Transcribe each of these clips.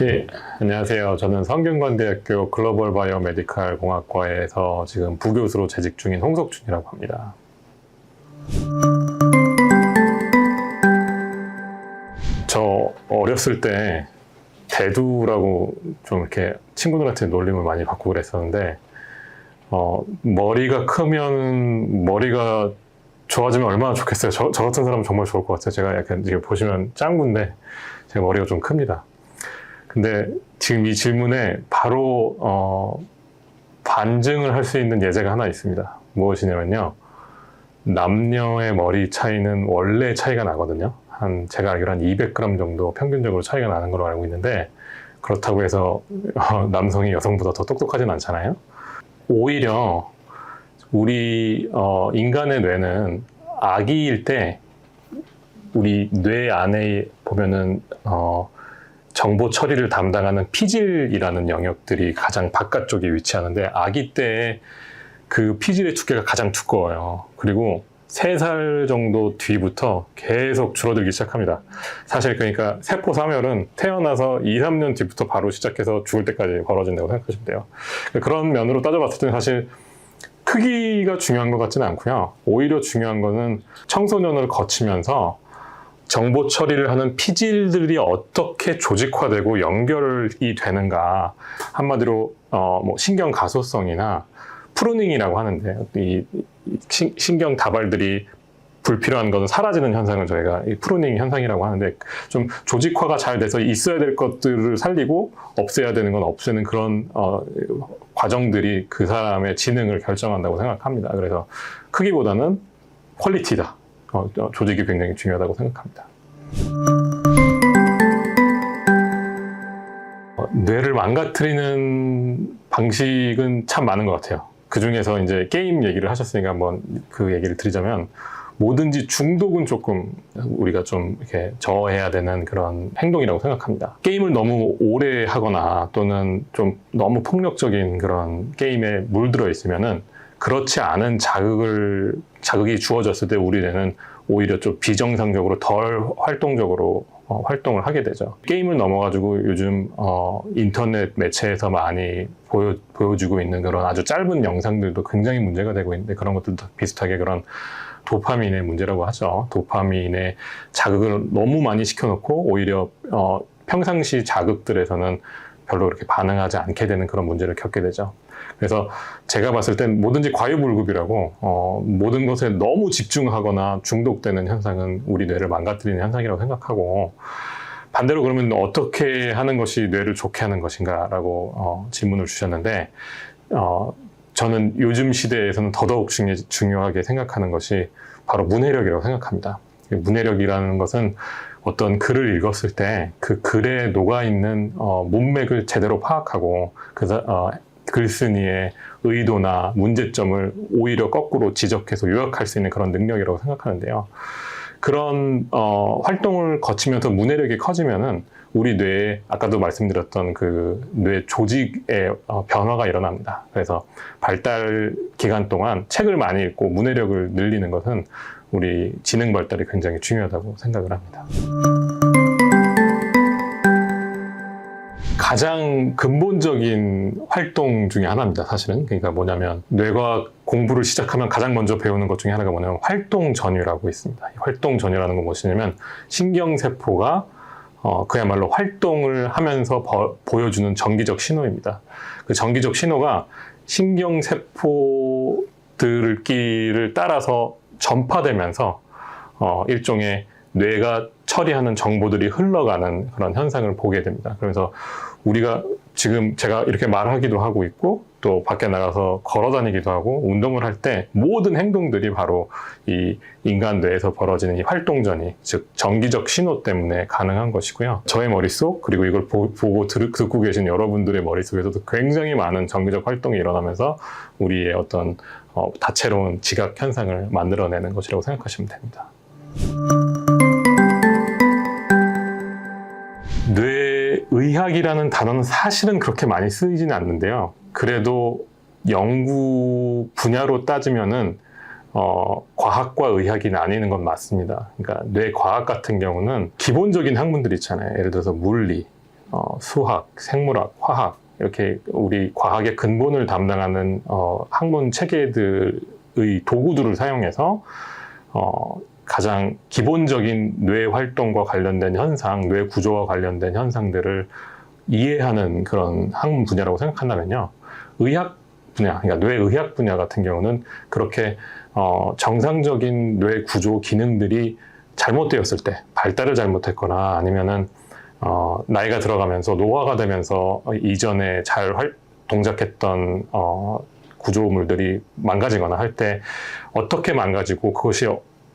네, 안녕하세요. 저는 성균관대학교 글로벌 바이오 메디칼 공학과에서 지금 부교수로 재직 중인 홍석준이라고 합니다. 저 어렸을 때 대두라고 좀 이렇게 친구들한테 놀림을 많이 받고 그랬었는데 어, 머리가 크면 머리가 좋아지면 얼마나 좋겠어요. 저, 저 같은 사람은 정말 좋을 것 같아요. 제가 약간 지금 보시면 짱구인데 제가 머리가 좀 큽니다. 근데 지금 이 질문에 바로 어, 반증을 할 수 있는 예제가 하나 있습니다. 무엇이냐면요. 남녀의 머리 차이는 원래 차이가 나거든요. 한 제가 알기로 한 200g 정도 평균적으로 차이가 나는 걸로 알고 있는데 그렇다고 해서 어, 남성이 여성보다 더 똑똑하진 않잖아요. 오히려 우리 어, 인간의 뇌는 아기일 때 우리 뇌 안에 보면은 어, 정보 처리를 담당하는 피질이라는 영역들이 가장 바깥쪽에 위치하는데 아기 때 그 피질의 두께가 가장 두꺼워요. 그리고 3살 정도 뒤부터 계속 줄어들기 시작합니다. 사실 그러니까 세포 사멸은 태어나서 2, 3년 뒤부터 바로 시작해서 죽을 때까지 벌어진다고 생각하시면 돼요. 그런 면으로 따져봤을 때는 사실 크기가 중요한 것 같지는 않고요. 오히려 중요한 거는 청소년을 거치면서 정보 처리를 하는 피질들이 어떻게 조직화되고 연결이 되는가 한마디로 어, 뭐 신경 가소성이나 프루닝이라고 하는데 이, 신경 다발들이 불필요한 것은 사라지는 현상을 저희가 이 프루닝 현상이라고 하는데 좀 조직화가 잘 돼서 있어야 될 것들을 살리고 없애야 되는 건 없애는 그런 어, 과정들이 그 사람의 지능을 결정한다고 생각합니다. 그래서 크기보다는 퀄리티다. 어, 어, 조직이 굉장히 중요하다고 생각합니다. 어, 뇌를 망가뜨리는 방식은 참 많은 것 같아요. 그 중에서 이제 게임 얘기를 하셨으니까 한번 그 얘기를 드리자면 뭐든지 중독은 조금 우리가 좀 이렇게 저해야 되는 그런 행동이라고 생각합니다. 게임을 너무 오래 하거나 또는 좀 너무 폭력적인 그런 게임에 물들어 있으면은 그렇지 않은 자극을 자극이 주어졌을 때 우리 뇌는 오히려 좀 비정상적으로 덜 활동적으로 어, 활동을 하게 되죠. 게임을 넘어가지고 요즘 어, 인터넷 매체에서 많이 보여, 보여주고 있는 그런 아주 짧은 영상들도 굉장히 문제가 되고 있는데 그런 것들도 비슷하게 그런 도파민의 문제라고 하죠. 도파민의 자극을 너무 많이 시켜놓고 오히려 어, 평상시 자극들에서는 별로 그렇게 반응하지 않게 되는 그런 문제를 겪게 되죠. 그래서 제가 봤을 땐 뭐든지 과유불급이라고 어, 모든 것에 너무 집중하거나 중독되는 현상은 우리 뇌를 망가뜨리는 현상이라고 생각하고 반대로 그러면 어떻게 하는 것이 뇌를 좋게 하는 것인가라고 어, 질문을 주셨는데 어, 저는 요즘 시대에서는 더더욱 중요, 중요하게 생각하는 것이 바로 문해력이라고 생각합니다. 문해력이라는 것은 어떤 글을 읽었을 때 그 글에 녹아 있는 어, 문맥을 제대로 파악하고 그 사- 어, 글쓴이의 의도나 문제점을 오히려 거꾸로 지적해서 요약할 수 있는 그런 능력이라고 생각하는데요. 그런 어, 활동을 거치면서 문해력이 커지면은 우리 뇌에 아까도 말씀드렸던 그 뇌 조직의 어, 변화가 일어납니다. 그래서 발달 기간 동안 책을 많이 읽고 문해력을 늘리는 것은 우리 지능 발달이 굉장히 중요하다고 생각을 합니다. 가장 근본적인 활동 중에 하나입니다, 사실은. 그러니까 뭐냐면, 뇌과학 공부를 시작하면 가장 먼저 배우는 것 중에 하나가 뭐냐면, 활동 전유라고 있습니다. 이 활동 전유라는 건 무엇이냐면, 신경세포가 어, 그야말로 활동을 하면서 버- 보여주는 정기적 신호입니다. 그 정기적 신호가 신경세포들끼를 따라서 전파되면서 어, 일종의 뇌가 처리하는 정보들이 흘러가는 그런 현상을 보게 됩니다. 그래서 우리가 지금 제가 이렇게 말하기도 하고 있고 또 밖에 나가서 걸어 다니기도 하고 운동을 할 때 모든 행동들이 바로 이 인간 뇌에서 벌어지는 이 활동전이 즉 정기적 신호 때문에 가능한 것이고요. 저의 머릿속 그리고 이걸 보, 고 듣고 계신 여러분들의 머릿속에서도 굉장히 많은 정기적 활동이 일어나면서 우리의 어떤 어, 다채로운 지각 현상을 만들어내는 것이라고 생각하시면 됩니다. 뇌 의학이라는 단어는 사실은 그렇게 많이 쓰이지는 않는데요. 그래도 연구 분야로 따지면은 어, 과학과 의학이 나뉘는 건 맞습니다. 그러니까 뇌과학 같은 경우는 기본적인 학문들 있잖아요. 예를 들어서 물리, 어, 수학, 생물학, 화학 이렇게 우리 과학의 근본을 담당하는 어, 학문 체계들의 도구들을 사용해서 어, 가장 기본적인 뇌 활동과 관련된 현상, 뇌 구조와 관련된 현상들을 이해하는 그런 학문 분야라고 생각한다면요. 의학 분야, 그러니까 뇌 의학 분야 같은 경우는 그렇게 어, 정상적인 뇌 구조 기능들이 잘못되었을 때, 발달을 잘못했거나 아니면은 어, 나이가 들어가면서 노화가 되면서 이전에 잘 활- 동작했던 어, 구조물들이 망가지거나 할 때 어떻게 망가지고 그것이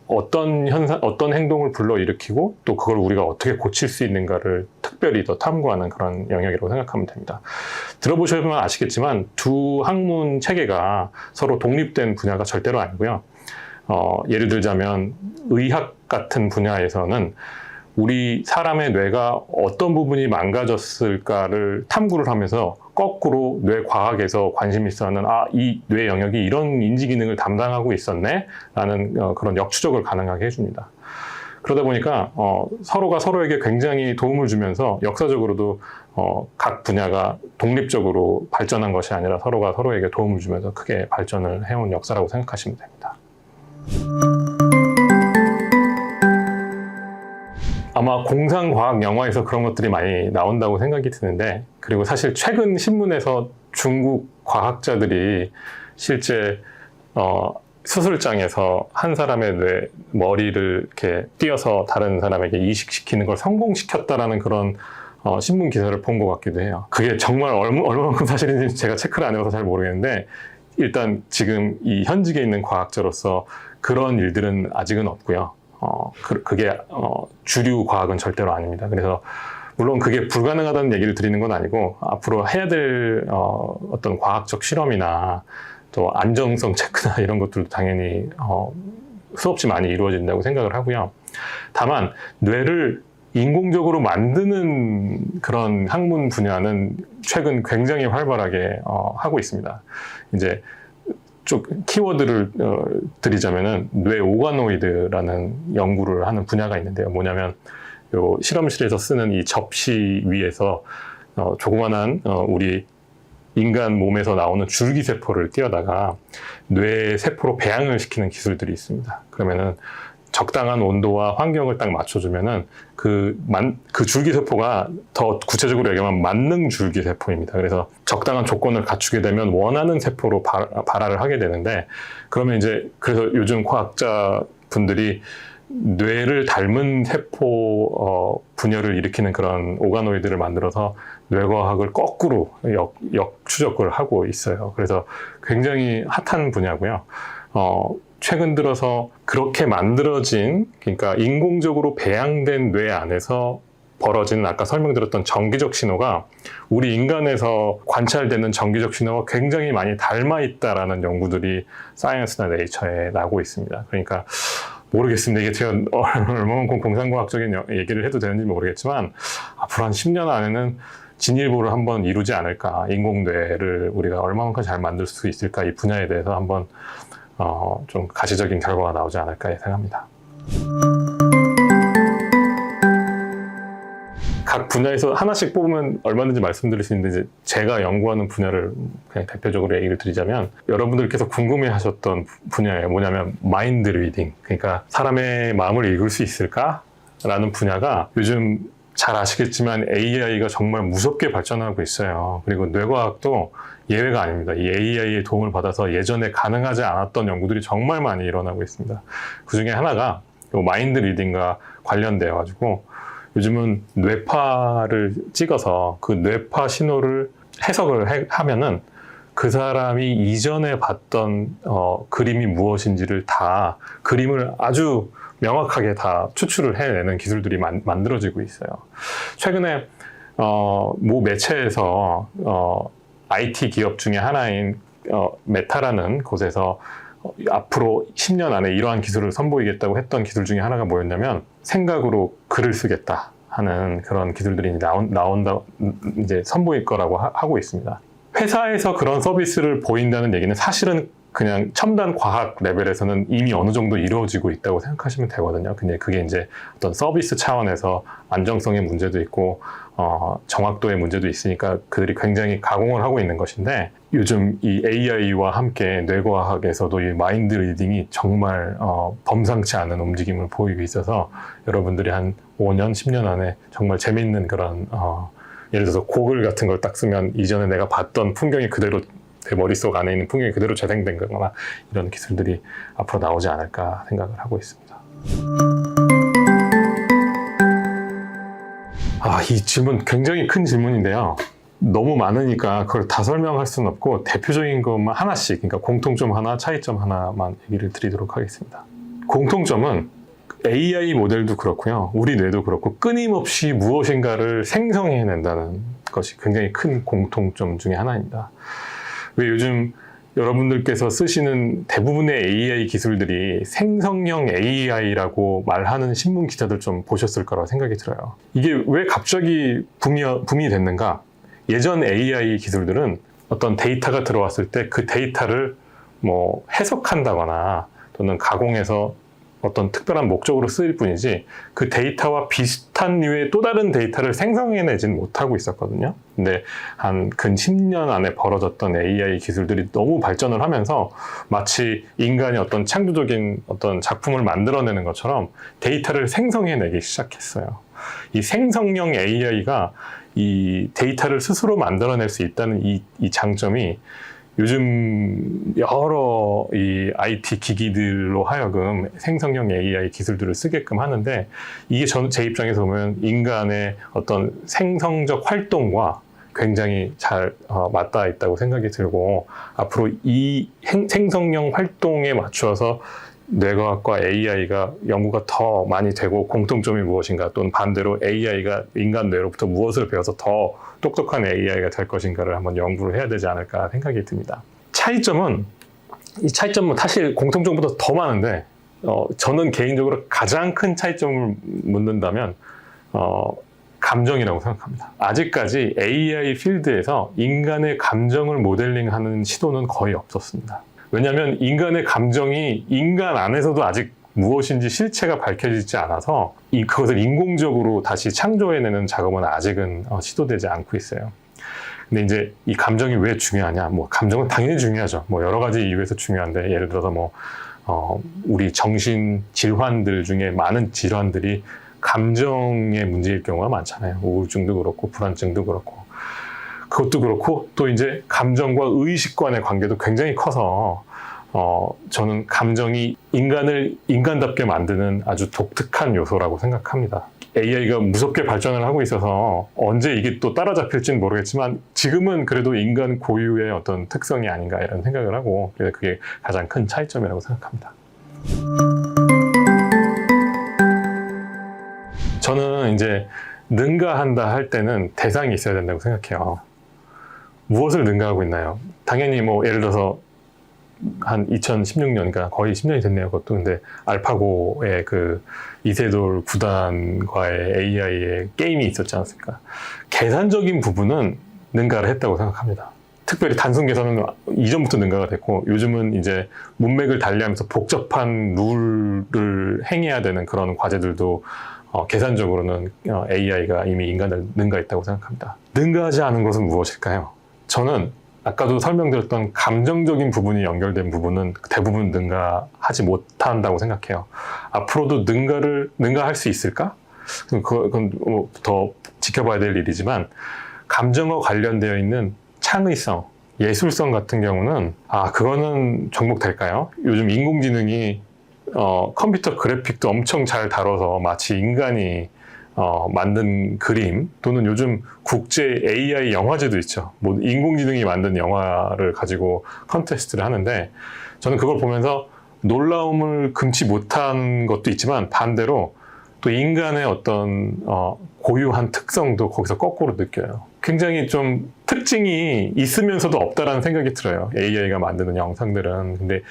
어떤 현상, 어떤 행동을 불러일으키고 또 그걸 우리가 어떻게 고칠 수 있는가를 특별히 더 탐구하는 그런 영역이라고 생각하면 됩니다. 들어보시면 아시겠지만 두 학문 체계가 서로 독립된 분야가 절대로 아니고요. 어, 예를 들자면 의학 같은 분야에서는 우리 사람의 뇌가 어떤 부분이 망가졌을까를 탐구를 하면서 거꾸로 뇌 과학에서 관심 있어 하는 아, 이 뇌 영역이 이런 인지 기능을 담당하고 있었네 라는 어, 그런 역추적을 가능하게 해줍니다. 그러다 보니까 어, 서로가 서로에게 굉장히 도움을 주면서 역사적으로도 어, 각 분야가 독립적으로 발전한 것이 아니라 서로가 서로에게 도움을 주면서 크게 발전을 해온 역사라고 생각하시면 됩니다. 아마 공상과학 영화에서 그런 것들이 많이 나온다고 생각이 드는데 그리고 사실 최근 신문에서 중국 과학자들이 실제 어, 수술장에서 한 사람의 뇌 머리를 이렇게 띄어서 다른 사람에게 이식시키는 걸 성공시켰다라는 그런 어, 신문 기사를 본 것 같기도 해요. 그게 정말 얼마, 얼마만큼 사실인지 제가 체크를 안 해봐서 잘 모르겠는데 일단 지금 이 현직에 있는 과학자로서 그런 일들은 아직은 없고요. 어, 그, 그게 어, 주류 과학은 절대로 아닙니다. 그래서 물론 그게 불가능하다는 얘기를 드리는 건 아니고 앞으로 해야 될 어, 어떤 과학적 실험이나 또 안정성 체크나 이런 것들도 당연히 어, 수없이 많이 이루어진다고 생각을 하고요. 다만 뇌를 인공적으로 만드는 그런 학문 분야는 최근 굉장히 활발하게 어, 하고 있습니다. 이제 쪽 키워드를 어, 드리자면은 뇌 오가노이드라는 연구를 하는 분야가 있는데요. 뭐냐면 요 실험실에서 쓰는 이 접시 위에서 어, 조그만한 어, 우리 인간 몸에서 나오는 줄기세포를 띄어다가 뇌 세포로 배양을 시키는 기술들이 있습니다. 그러면은 적당한 온도와 환경을 딱 맞춰주면은 그, 만, 그 줄기세포가 더 구체적으로 얘기하면 만능 줄기세포입니다. 그래서 적당한 조건을 갖추게 되면 원하는 세포로 발, 발화를 하게 되는데 그러면 이제 그래서 요즘 과학자 분들이 뇌를 닮은 세포 어, 분열을 일으키는 그런 오가노이드를 만들어서 뇌과학을 거꾸로 역, 역추적을 하고 있어요. 그래서 굉장히 핫한 분야고요. 어, 최근 들어서 그렇게 만들어진 그러니까 인공적으로 배양된 뇌 안에서 벌어지는 아까 설명드렸던 전기적 신호가 우리 인간에서 관찰되는 전기적 신호와 굉장히 많이 닮아 있다라는 연구들이 사이언스나 네이처에 나오고 있습니다. 그러니까 모르겠습니다. 이게 제가 얼마만큼 공상과학적인 여- 얘기를 해도 되는지 모르겠지만 앞으로 한 10년 안에는 진일보를 한번 이루지 않을까. 인공뇌를 우리가 얼마만큼 잘 만들 수 있을까. 이 분야에 대해서 한번 어, 좀 가시적인 결과가 나오지 않을까 예상합니다. 각 분야에서 하나씩 뽑으면 얼마든지 말씀드릴 수 있는데 제가 연구하는 분야를 그냥 대표적으로 얘기를 드리자면 여러분들께서 궁금해하셨던 분야예요. 뭐냐면 마인드 리딩. 그러니까 사람의 마음을 읽을 수 있을까 라는 분야가 요즘 잘 아시겠지만 AI가 정말 무섭게 발전하고 있어요. 그리고 뇌과학도 예외가 아닙니다. 이 AI의 도움을 받아서 예전에 가능하지 않았던 연구들이 정말 많이 일어나고 있습니다. 그 중에 하나가 요 마인드 리딩과 관련되어 가지고 요즘은 뇌파를 찍어서 그 뇌파 신호를 해석을 해- 하면은 그 사람이 이전에 봤던 어, 그림이 무엇인지를 다 그림을 아주 명확하게 다 추출을 해내는 기술들이 만, 만들어지고 있어요. 최근에 어, 모 매체에서 어, IT 기업 중에 하나인 어, 메타라는 곳에서 어, 앞으로 10년 안에 이러한 기술을 선보이겠다고 했던 기술 중에 하나가 뭐였냐면 생각으로 글을 쓰겠다 하는 그런 기술들이 나온, 나온다 이제 선보일 거라고 하, 고 있습니다. 회사에서 그런 서비스를 보인다는 얘기는 사실은 그냥 첨단 과학 레벨에서는 이미 어느 정도 이루어지고 있다고 생각하시면 되거든요. 근데 그게 이제 어떤 서비스 차원에서 안정성의 문제도 있고 어, 정확도의 문제도 있으니까 그들이 굉장히 가공을 하고 있는 것인데 요즘 이 AI와 함께 뇌과학에서도 이 마인드 리딩이 정말 어, 범상치 않은 움직임을 보이고 있어서 여러분들이 한 5년, 10년 안에 정말 재밌는 그런 어, 예를 들어서 고글 같은 걸 딱 쓰면 이전에 내가 봤던 풍경이 그대로 내 머릿속 안에 있는 풍경이 그대로 재생된 거거나 이런 기술들이 앞으로 나오지 않을까 생각을 하고 있습니다. 아, 이 질문 굉장히 큰 질문인데요. 너무 많으니까 그걸 다 설명할 수는 없고 대표적인 것만 하나씩, 그러니까 공통점 하나, 차이점 하나만 얘기를 드리도록 하겠습니다. 공통점은 AI 모델도 그렇고요. 우리 뇌도 그렇고 끊임없이 무엇인가를 생성해낸다는 것이 굉장히 큰 공통점 중에 하나입니다. 왜 요즘 여러분들께서 쓰시는 대부분의 AI 기술들이 생성형 AI라고 말하는 신문 기사들 좀 보셨을 거라고 생각이 들어요. 이게 왜 갑자기 붐이, 붐이 됐는가? 예전 AI 기술들은 어떤 데이터가 들어왔을 때 그 데이터를 뭐 해석한다거나 또는 가공해서 어떤 특별한 목적으로 쓰일 뿐이지 그 데이터와 비슷한 류의 또 다른 데이터를 생성해내진 못하고 있었거든요. 근데 한 근 10년 안에 벌어졌던 AI 기술들이 너무 발전을 하면서 마치 인간이 어떤 창조적인 어떤 작품을 만들어내는 것처럼 데이터를 생성해내기 시작했어요. 이 생성형 AI가 이 데이터를 스스로 만들어낼 수 있다는 이, 이 장점이 요즘 여러 이 IT 기기들로 하여금 생성형 AI 기술들을 쓰게끔 하는데 이게 전 제 입장에서 보면 인간의 어떤 생성적 활동과 굉장히 잘 어, 맞닿아 있다고 생각이 들고 앞으로 이 행- 생성형 활동에 맞추어서 뇌과학과 AI가 연구가 더 많이 되고 공통점이 무엇인가 또는 반대로 AI가 인간 뇌로부터 무엇을 배워서 더 똑똑한 AI가 될 것인가를 한번 연구를 해야 되지 않을까 생각이 듭니다. 차이점은 이 차이점은 사실 공통점보다 더 많은데 어, 저는 개인적으로 가장 큰 차이점을 묻는다면 어, 감정이라고 생각합니다. 아직까지 AI 필드에서 인간의 감정을 모델링하는 시도는 거의 없었습니다. 왜냐하면 인간의 감정이 인간 안에서도 아직 무엇인지 실체가 밝혀지지 않아서 이 그것을 인공적으로 다시 창조해내는 작업은 아직은 어, 시도되지 않고 있어요. 근데 이제 이 감정이 왜 중요하냐? 뭐 감정은 당연히 중요하죠. 뭐 여러 가지 이유에서 중요한데 예를 들어서 뭐 어, 우리 정신 질환들 중에 많은 질환들이 감정의 문제일 경우가 많잖아요. 우울증도 그렇고 불안증도 그렇고 그것도 그렇고 또 이제 감정과 의식관의 관계도 굉장히 커서 어, 저는 감정이 인간을 인간답게 만드는 아주 독특한 요소라고 생각합니다. AI가 무섭게 발전을 하고 있어서 언제 이게 또 따라잡힐지는 모르겠지만 지금은 그래도 인간 고유의 어떤 특성이 아닌가 이런 생각을 하고 그래서 그게 가장 큰 차이점이라고 생각합니다. 저는 이제 능가한다 할 때는 대상이 있어야 된다고 생각해요. 무엇을 능가하고 있나요? 당연히 뭐 예를 들어서 한 2016년이니까 거의 10년이 됐네요. 그것도 근데 알파고의 그 이세돌 구단과의 AI의 게임이 있었지 않습니까? 계산적인 부분은 능가를 했다고 생각합니다. 특별히 단순 계산은 이전부터 능가가 됐고 요즘은 이제 문맥을 달리하면서 복잡한 룰을 행해야 되는 그런 과제들도 어, 계산적으로는 어, AI가 이미 인간을 능가했다고 생각합니다. 능가하지 않은 것은 무엇일까요? 저는 아까도 설명드렸던 감정적인 부분이 연결된 부분은 대부분 능가하지 못한다고 생각해요. 앞으로도 능가를 능가할 수 있을까? 그건 뭐 더 지켜봐야 될 일이지만 감정과 관련되어 있는 창의성, 예술성 같은 경우는 아 그거는 정복될까요? 요즘 인공지능이 어, 컴퓨터 그래픽도 엄청 잘 다뤄서 마치 인간이 어, 만든 그림 또는 요즘 국제 AI 영화제도 있죠. 뭐 인공지능이 만든 영화를 가지고 컨테스트를 하는데 저는 그걸 보면서 놀라움을 금치 못한 것도 있지만 반대로 또 인간의 어떤 어, 고유한 특성도 거기서 거꾸로 느껴요. 굉장히 좀 특징이 있으면서도 없다라는 생각이 들어요. AI가 만드는 영상들은. 근데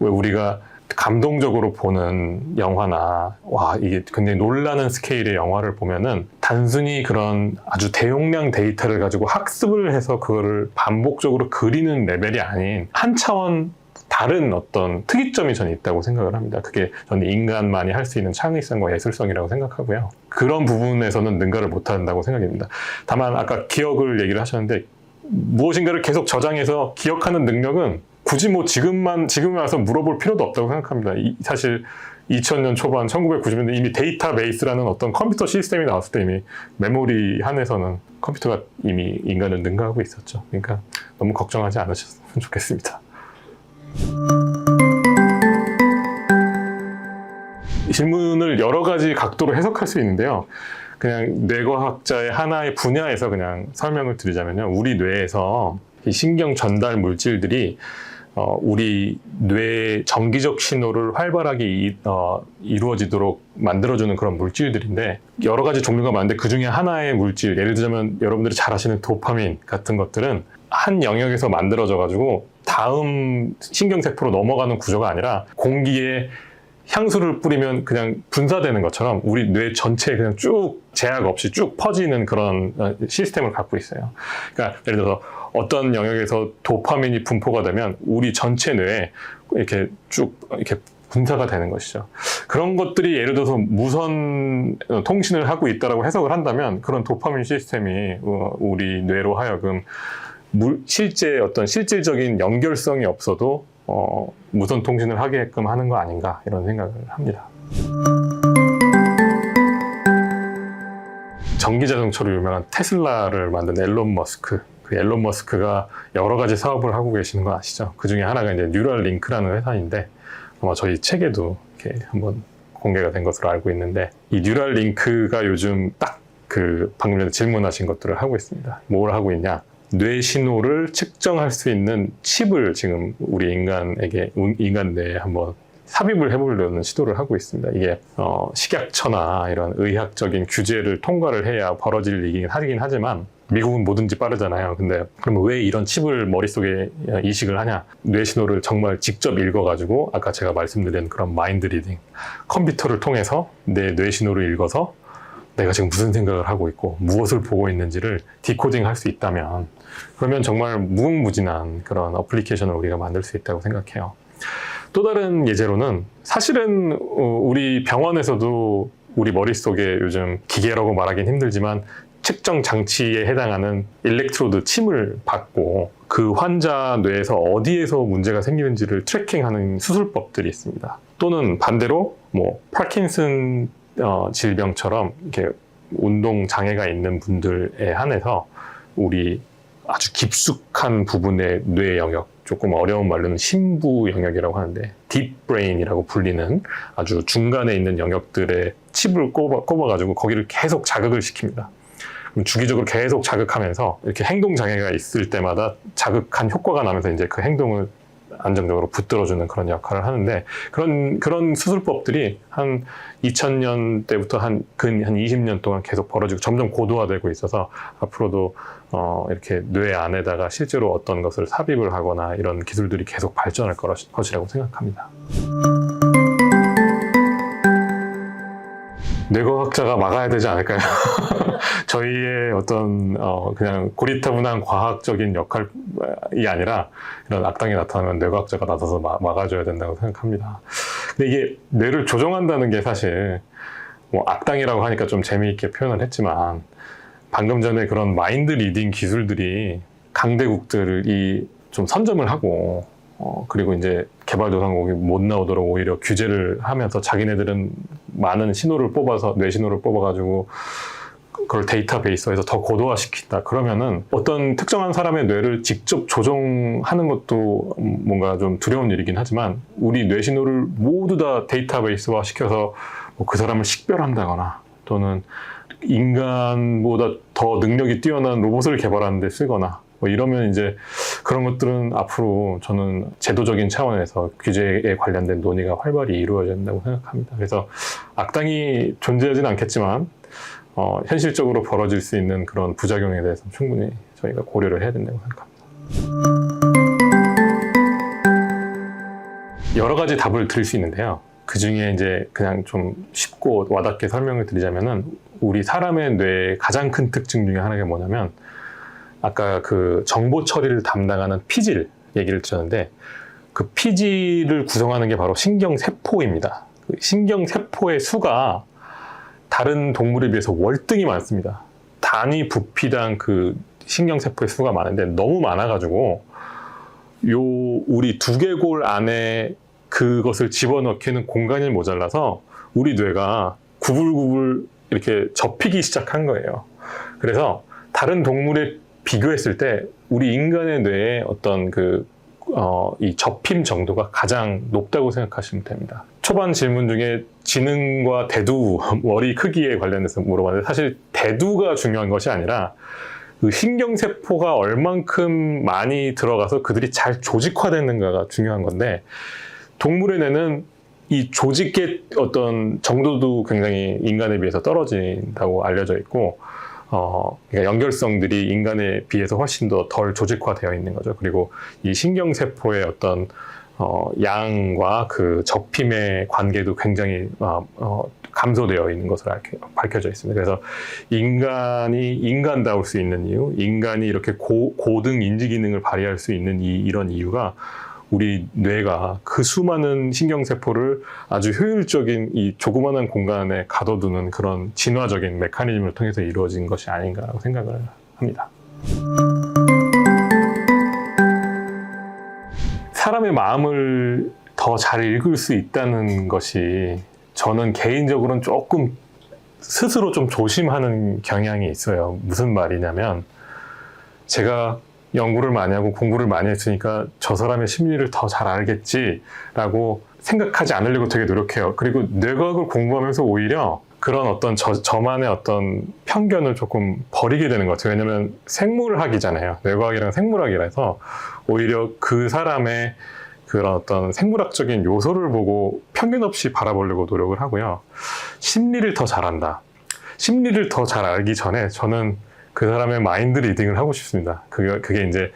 왜 우리가 감동적으로 보는 영화나 와 이게 굉장히 놀라는 스케일의 영화를 보면은 단순히 그런 아주 대용량 데이터를 가지고 학습을 해서 그거를 반복적으로 그리는 레벨이 아닌 한 차원 다른 어떤 특이점이 저는 있다고 생각을 합니다. 그게 저는 인간만이 할 수 있는 창의성과 예술성이라고 생각하고요. 그런 부분에서는 능가를 못한다고 생각합니다. 다만 아까 기억을 얘기를 하셨는데 무엇인가를 계속 저장해서 기억하는 능력은 굳이 뭐 지금만 지금에 와서 물어볼 필요도 없다고 생각합니다. 이- 사실 2000년 초반, 1990년대 이미 데이터베이스라는 어떤 컴퓨터 시스템이 나왔을 때 이미 메모리 한에서는 컴퓨터가 이미 인간을 능가하고 있었죠. 그러니까 너무 걱정하지 않으셨으면 좋겠습니다. 질문을 여러 가지 각도로 해석할 수 있는데요. 그냥 뇌과학자의 하나의 분야에서 그냥 설명을 드리자면요. 우리 뇌에서 이 신경 전달 물질들이 어, 우리 뇌 정기적 신호를 활발하게 이, 어, 이루어지도록 만들어주는 그런 물질들인데 여러 가지 종류가 많은데 그 중에 하나의 물질 예를 들자면 여러분들이 잘 아시는 도파민 같은 것들은 한 영역에서 만들어져 가지고 다음 신경세포로 넘어가는 구조가 아니라 공기에 향수를 뿌리면 그냥 분사되는 것처럼 우리 뇌 전체에 그냥 쭉 제약 없이 쭉 퍼지는 그런 어, 시스템을 갖고 있어요. 그러니까 예를 들어서 어떤 영역에서 도파민이 분포가 되면 우리 전체 뇌에 이렇게 쭉 이렇게 분사가 되는 것이죠. 그런 것들이 예를 들어서 무선 어, 통신을 하고 있다라고 해석을 한다면 그런 도파민 시스템이 어, 우리 뇌로 하여금 물- 실제 어떤 실질적인 연결성이 없어도 어, 무선 통신을 하게끔 하는 거 아닌가 이런 생각을 합니다. 전기 자동차로 유명한 테슬라를 만든 앨런 머스크. 그 앨런 머스크가 여러 가지 사업을 하고 계시는 거 아시죠? 그 중에 하나가 이제 뉴럴 링크라는 회사인데 아마 저희 책에도 이렇게 한번 공개가 된 것으로 알고 있는데 이 뉴럴 링크가 요즘 딱 그 방금 전에 질문하신 것들을 하고 있습니다. 뭘 하고 있냐? 뇌 신호를 측정할 수 있는 칩을 지금 우리 인간에게 인간 뇌에 한번 삽입을 해보려는 시도를 하고 있습니다. 이게 어, 식약처나 이런 의학적인 규제를 통과를 해야 벌어질 일이긴 하긴 하지만 미국은 뭐든지 빠르잖아요. 근데 그러면 왜 이런 칩을 머릿속에 이식을 하냐? 뇌 신호를 정말 직접 읽어가지고 아까 제가 말씀드린 그런 마인드 리딩 컴퓨터를 통해서 내 뇌 신호를 읽어서 내가 지금 무슨 생각을 하고 있고 무엇을 보고 있는지를 디코딩 할 수 있다면 그러면 정말 무궁무진한 그런 어플리케이션을 우리가 만들 수 있다고 생각해요. 또 다른 예제로는 사실은 어, 우리 병원에서도 우리 머릿속에 요즘 기계라고 말하긴 힘들지만 측정 장치에 해당하는 일렉트로드 침을 받고 그 환자 뇌에서 어디에서 문제가 생기는지를 트래킹하는 수술법들이 있습니다. 또는 반대로 뭐 파킨슨 어, 질병처럼 이렇게 운동 장애가 있는 분들에 한해서 우리 아주 깊숙한 부분의 뇌 영역, 조금 어려운 말로는 심부 영역이라고 하는데 딥브레인이라고 불리는 아주 중간에 있는 영역들의 칩을 꼽아, 꼽아가지고 거기를 계속 자극을 시킵니다. 주기적으로 계속 자극하면서 이렇게 행동 장애가 있을 때마다 자극한 효과가 나면서 이제 그 행동을 안정적으로 붙들어주는 그런 역할을 하는데 그런 그런 수술법들이 한 2000년 때부터 한 근 한 20년 동안 계속 벌어지고 점점 고도화되고 있어서 앞으로도 어 이렇게 뇌 안에다가 실제로 어떤 것을 삽입을 하거나 이런 기술들이 계속 발전할 것이라고 생각합니다. 뇌과학자가 막아야 되지 않을까요? 저희의 어떤 어 그냥 고리타분한 과학적인 역할이 아니라 이런 악당이 나타나면 뇌과학자가 나서서 마- 막아줘야 된다고 생각합니다. 근데 이게 뇌를 조종한다는 게 사실 뭐 악당이라고 하니까 좀 재미있게 표현을 했지만 방금 전에 그런 마인드 리딩 기술들이 강대국들이 좀 선점을 하고 어, 그리고 이제 개발도상국이 못 나오도록 오히려 규제를 하면서 자기네들은 많은 신호를 뽑아서 뇌 신호를 뽑아가지고 그걸 데이터베이스에서 더 고도화시킨다. 그러면은 어떤 특정한 사람의 뇌를 직접 조종하는 것도 뭔가 좀 두려운 일이긴 하지만 우리 뇌 신호를 모두 다 데이터베이스화 시켜서 뭐 그 사람을 식별한다거나 또는 인간보다 더 능력이 뛰어난 로봇을 개발하는 데 쓰거나 뭐 이러면 이제 그런 것들은 앞으로 저는 제도적인 차원에서 규제에 관련된 논의가 활발히 이루어져야 된다고 생각합니다. 그래서 악당이 존재하진 않겠지만 어, 현실적으로 벌어질 수 있는 그런 부작용에 대해서 충분히 저희가 고려를 해야 된다고 생각합니다. 여러 가지 답을 드릴 수 있는데요. 그 중에 이제 그냥 좀 쉽고 와닿게 설명을 드리자면은 우리 사람의 뇌의 가장 큰 특징 중에 하나가 뭐냐면 아까 그 정보 처리를 담당하는 피질 얘기를 드렸는데 그 피지를 구성하는 게 바로 신경세포입니다. 그 신경세포의 수가 다른 동물에 비해서 월등히 많습니다. 단위 부피당 그 신경세포의 수가 많은데 너무 많아가지고 요 우리 두개골 안에 그것을 집어넣기는 공간이 모자라서 우리 뇌가 구불구불 이렇게 접히기 시작한 거예요. 그래서 다른 동물에 비교했을 때 우리 인간의 뇌의 어떤 그, 어, 이 접힘 정도가 가장 높다고 생각하시면 됩니다. 초반 질문 중에 지능과 대두, 머리 크기에 관련해서 물어봤는데 사실 대두가 중요한 것이 아니라 그 신경세포가 얼만큼 많이 들어가서 그들이 잘 조직화되는가가 중요한 건데 동물의 뇌는 이 조직의 어떤 정도도 굉장히 인간에 비해서 떨어진다고 알려져 있고 어, 그러니까 연결성들이 인간에 비해서 훨씬 더 덜 조직화되어 있는 거죠. 그리고 이 신경세포의 어떤 어, 양과 그 접힘의 관계도 굉장히 어, 어, 감소되어 있는 것으로 밝혀져 있습니다. 그래서 인간이 인간다울 수 있는 이유, 인간이 이렇게 고, 고등 인지 기능을 발휘할 수 있는 이, 이런 이유가 우리 뇌가 그 수많은 신경세포를 아주 효율적인 이 조그마한 공간에 가둬두는 그런 진화적인 메커니즘을 통해서 이루어진 것이 아닌가라고 생각을 합니다. 사람의 마음을 더 잘 읽을 수 있다는 것이 저는 개인적으로는 조금 스스로 좀 조심하는 경향이 있어요. 무슨 말이냐면 제가 연구를 많이 하고 공부를 많이 했으니까 저 사람의 심리를 더 잘 알겠지라고 생각하지 않으려고 되게 노력해요. 그리고 뇌과학을 공부하면서 오히려 그런 어떤 저, 저만의 어떤 편견을 조금 버리게 되는 것 같아요. 왜냐면 생물학이잖아요. 뇌과학이랑 생물학이라서 오히려 그 사람의 그런 어떤 생물학적인 요소를 보고 편견 없이 바라보려고 노력을 하고요. 심리를 더 잘한다. 심리를 더 잘 알기 전에 저는 그 사람의 마인드 리딩을 하고 싶습니다. 그게, 그게 이제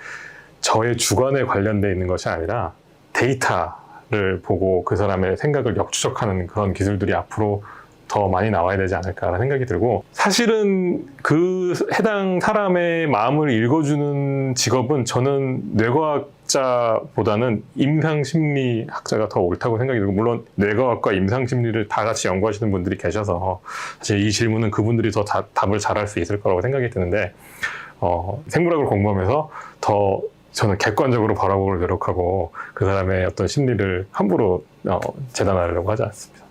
저의 주관에 관련돼 있는 것이 아니라 데이터를 보고 그 사람의 생각을 역추적하는 그런 기술들이 앞으로 더 많이 나와야 되지 않을까라는 생각이 들고 사실은 그 해당 사람의 마음을 읽어주는 직업은 저는 뇌과학 자보다는 임상심리학자가 더 옳다고 생각이 들고 물론 뇌과학과 임상심리를 다 같이 연구하시는 분들이 계셔서 사실 이 질문은 그분들이 더 다- 답을 잘할 수 있을 거라고 생각이 드는데 어, 생물학을 공부하면서 더 저는 객관적으로 바라보고 노력하고 그 사람의 어떤 심리를 함부로 어, 재단하려고 하지 않습니다.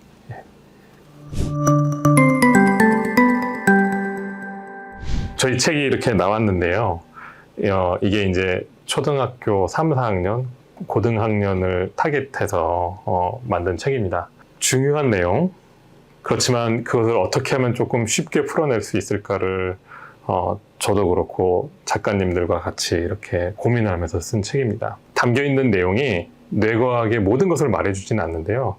저희 책이 이렇게 나왔는데요. 어, 이게 이제 초등학교 3, 4학년, 고등학년을 타겟해서 어, 만든 책입니다. 중요한 내용, 그렇지만 그것을 어떻게 하면 조금 쉽게 풀어낼 수 있을까를 어, 저도 그렇고 작가님들과 같이 이렇게 고민을 하면서 쓴 책입니다. 담겨 있는 내용이 뇌과학의 모든 것을 말해주지는 않는데요.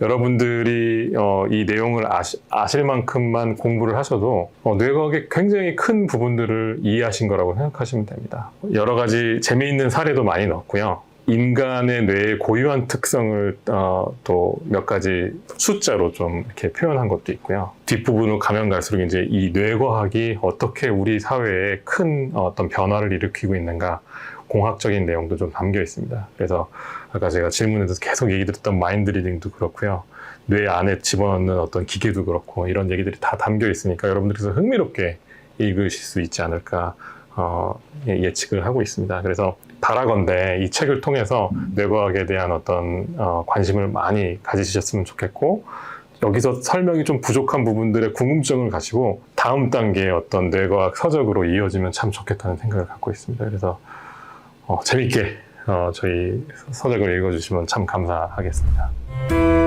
여러분들이 어, 이 내용을 아시, 아실 만큼만 공부를 하셔도 어, 뇌과학의 굉장히 큰 부분들을 이해하신 거라고 생각하시면 됩니다. 여러 가지 재미있는 사례도 많이 넣었고요. 인간의 뇌의 고유한 특성을 어, 또 몇 가지 숫자로 좀 이렇게 표현한 것도 있고요. 뒷부분으로 가면 갈수록 이제 이 뇌과학이 어떻게 우리 사회에 큰 어떤 변화를 일으키고 있는가 공학적인 내용도 좀 담겨 있습니다. 그래서 아까 제가 질문에서 계속 얘기 드렸던 마인드 리딩도 그렇고요. 뇌 안에 집어넣는 어떤 기계도 그렇고 이런 얘기들이 다 담겨 있으니까 여러분들께서 흥미롭게 읽으실 수 있지 않을까 어, 예- 예측을 하고 있습니다. 그래서 바라건대 이 책을 통해서 뇌과학에 대한 어떤 어, 관심을 많이 가지셨으면 좋겠고 여기서 설명이 좀 부족한 부분들의 궁금증을 가지고 다음 단계의 어떤 뇌과학 서적으로 이어지면 참 좋겠다는 생각을 갖고 있습니다. 그래서 어, 재밌게 어, 저희 서적을 읽어주시면 참 감사하겠습니다.